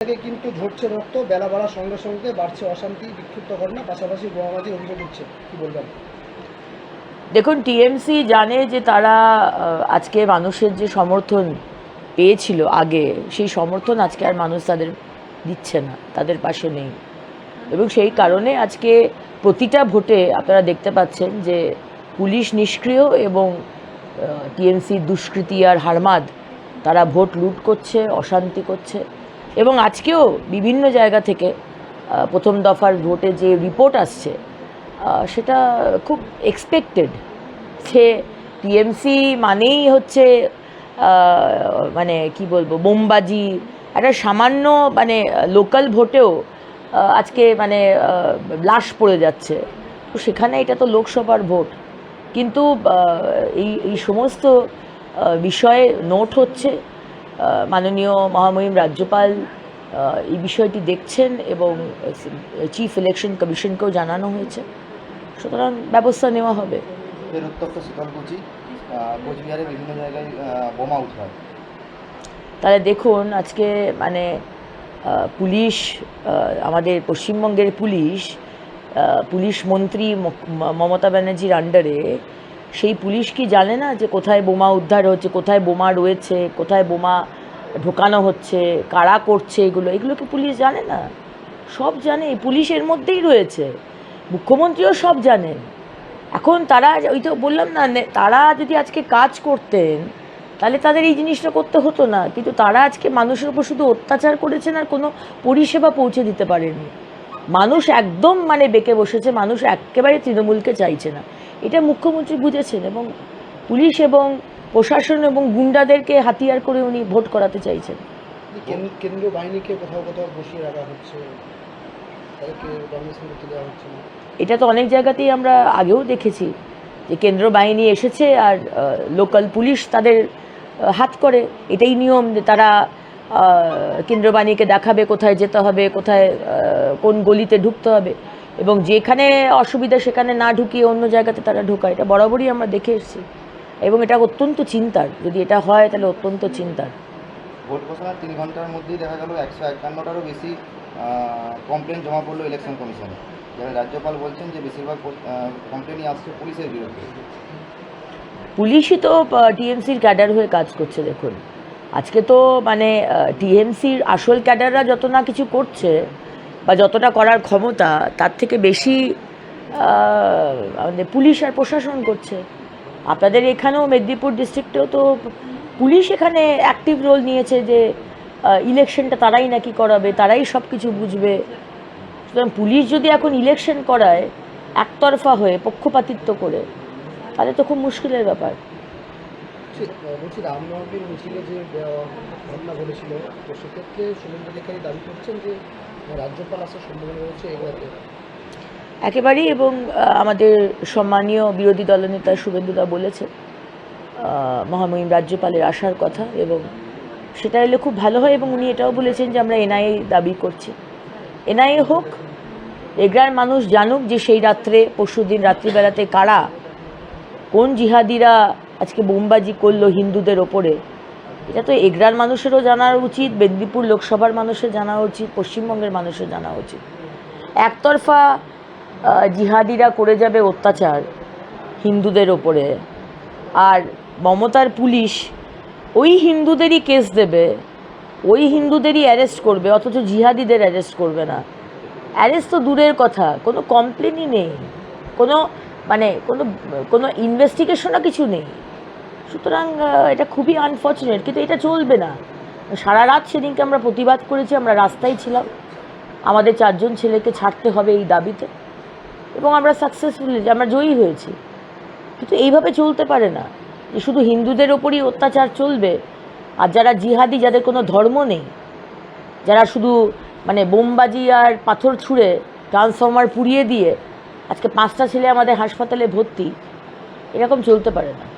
থেকে কিন্তু ঝরছে রক্ত, বেলা বাড়ার সঙ্গে সঙ্গে বাড়ছে অশান্তি বিক্ষিপ্ত ঘটনা, পাশাপাশি বোমাবাজির অভিযোগ উঠছে। কি বলবেন? দেখুন, টিএমসি জানে যে তারা আজকে মানুষের যে সমর্থন পেয়েছিল আগে, সেই সমর্থন আজকে আর মানুষ তাদের দিচ্ছে না, তাদের পাশে নেই। এবং সেই কারণে আজকে প্রতিটা ভোটে আপনারা দেখতে পাচ্ছেন যে পুলিশ নিষ্ক্রিয় এবং টিএমসি দুষ্কৃতি আর হারমাদ, তারা ভোট লুট করছে, অশান্তি করছে। এবং আজকেও বিভিন্ন জায়গা থেকে প্রথম দফার ভোটে যে রিপোর্ট আসছে সেটা খুব এক্সপেক্টেড সে টিএমসি মানেই হচ্ছে মানে কি বলব, বোমবাজি, একটা সামান্য মানে লোকাল ভোটেও আজকে মানে লাশ পড়ে যাচ্ছে। তো সেখানে এটা তো লোকসভার ভোট। কিন্তু এই এই সমস্ত বিষয়ে নোট হচ্ছে। মাননীয় মহামহিম রাজ্যপাল এই বিষয়টি দেখছেন এবং চিফ ইলেকশন কমিশনকেও জানানো হয়েছে। সুতরাং ব্যবস্থা নেওয়া হবে। উত্তপ্ত শীতলকুচি কোচবিহারে বিভিন্ন জায়গায় বোমা উদ্ধার তাহলে দেখুন আজকে মানে পুলিশ আমাদের পশ্চিমবঙ্গের পুলিশ পুলিশ মন্ত্রী মমতা ব্যানার্জির আন্ডারে সেই পুলিশ কি জানে না যে কোথায় বোমা উদ্ধার হচ্ছে, কোথায় বোমা রয়েছে, কোথায় বোমা ঢোকানো হচ্ছে, কারা করছে এগুলো? এগুলো কি পুলিশ জানে না? সব জানে পুলিশের মধ্যেই রয়েছে। মুখ্যমন্ত্রীও সব জানেন এখন তারা ওই তো বললাম না, তারা যদি আজকে কাজ করতেন, তাহলে তাদের এই জিনিসটা করতে হতো না। কিন্তু তারা আজকে মানুষের উপর শুধু অত্যাচার করেছেন আর কোনো পরিষেবা পৌঁছে দিতে পারেনি। মানুষ একদম মানে বেঁকে বসেছে, মানুষ একেবারে তৃণমূলকে চাইছে না। এটা মুখ্যমন্ত্রী বুঝেছেন এবং পুলিশ এবং প্রশাসন এবং গুন্ডাদেরকে হাতিয়ার করে উনি ভোট করাতে চাইছেন। কেন্দ্রীয় বাহিনীকে কোথাও কোথাও বসিয়ে রাখা হচ্ছে এটা তো অনেক জায়গাতেই আমরা আগেও দেখেছি যে কেন্দ্র বাহিনী এসেছে আর লোকাল পুলিশ তাদের হাত করে। এটাই নিয়ম যে তারা আহ, কেন্দ্র বাহিনীকে দেখাবে কোথায় যেতে হবে কোথায় কোন গলিতে ঢুকতে হবে। এবং যেখানে অসুবিধা সেখানে না ঢুকিয়ে অন্য জায়গাতে তারা ঢোকায় এটা বরাবরই আমরা দেখে এসেছি। এবং এটা অত্যন্ত চিন্তার যদি এটা হয় তাহলে অত্যন্ত চিন্তার। ভোট ঘোষণার তিন ঘণ্টার মধ্যেই দেখা গেল একশো একান্নটারও বেশি কমপ্লেন জমা পড়ল ইলেকশন কমিশনে যেখানে রাজ্যপাল বলছেন যে বেশিরভাগ কমপ্লেনই আসছে পুলিশের বিরুদ্ধে। পুলিশই তো টিএমসির ক্যাডার হয়ে কাজ করছে দেখুন। আজকে তো মানে টিএমসির আসল ক্যাডাররা যত না কিছু করছে বা যতটা করার ক্ষমতা, তার থেকে বেশি আমাদের পুলিশ আর প্রশাসন করছে। আপনাদের এখানেও মেদিনীপুর ডিস্ট্রিক্টেও তো পুলিশ এখানে অ্যাক্টিভ রোল নিয়েছে যে ইলেকশনটা তারাই নাকি করাবে, তারাই সব কিছু বুঝবে। সুতরাং পুলিশ যদি এখন ইলেকশন করায়, একতরফা হয়ে পক্ষপাতিত্ব করে, তাহলে তো খুব মুশকিলের ব্যাপার। বলছি- রামনবমীর মিছিলে যে ঘটনা ঘটেছিল, তো সেক্ষেত্রে শুভেন্দু অধিকারী দাবি করছেন যে, রাজ্যপাল আসার সম্ভাবনা রয়েছে এগুলোতে একেবারেই, এবং আমাদের সম্মানীয় বিরোধী দলনেতা শুভেন্দুদা বলেছে মহামহিম রাজ্যপালের আসার কথা, এবং সেটা এলে খুব ভালো হয়, এবং উনি এটাও বলেছেন যে আমরা এনআইএ দাবি করছি। এনআইএ হোক, এগ্রার মানুষ জানুক যে সেই রাত্রে, পরশুদিন রাত্রিবেলাতে কারা, কোন জিহাদিরা আজকে বোমবাজি করল হিন্দুদের ওপরে। এটা তো এগরার মানুষেরও জানা উচিত, মেদিনীপুর লোকসভার মানুষের জানা উচিত, পশ্চিমবঙ্গের মানুষের জানা উচিত। একতরফা জিহাদিরা করে যাবে অত্যাচার হিন্দুদের ওপরে। আর মমতার পুলিশ ওই হিন্দুদেরই কেস দেবে, ওই হিন্দুদেরই অ্যারেস্ট করবে, অথচ জিহাদিদের অ্যারেস্ট করবে না। অ্যারেস্ট তো দূরের কথা, কোনো কমপ্লেনই নেই। কোনো মানে কোনো কোনো ইনভেস্টিগেশনও কিছু নেই। সুতরাং এটা খুবই আনফর্চুনেট কিন্তু এটা চলবে না। সারা রাত সেদিনকে আমরা প্রতিবাদ করেছি, আমরা রাস্তায় ছিলাম। আমাদের চারজন ছেলেকে ছাড়তে হবে এই দাবিতে। এবং আমরা সাকসেসফুল আমরা জয়ী হয়েছি। কিন্তু এইভাবে চলতে পারে না। যে শুধু হিন্দুদের ওপরই অত্যাচার চলবে, আর যারা জিহাদি, যাদের কোনো ধর্ম নেই, যারা শুধু মানে বোমবাজি আর পাথর ছুঁড়ে ট্রান্সফর্মার পুড়িয়ে দিয়ে আজকে পাঁচটা ছেলে আমাদের হাসপাতালে ভর্তি, এরকম চলতে পারে না।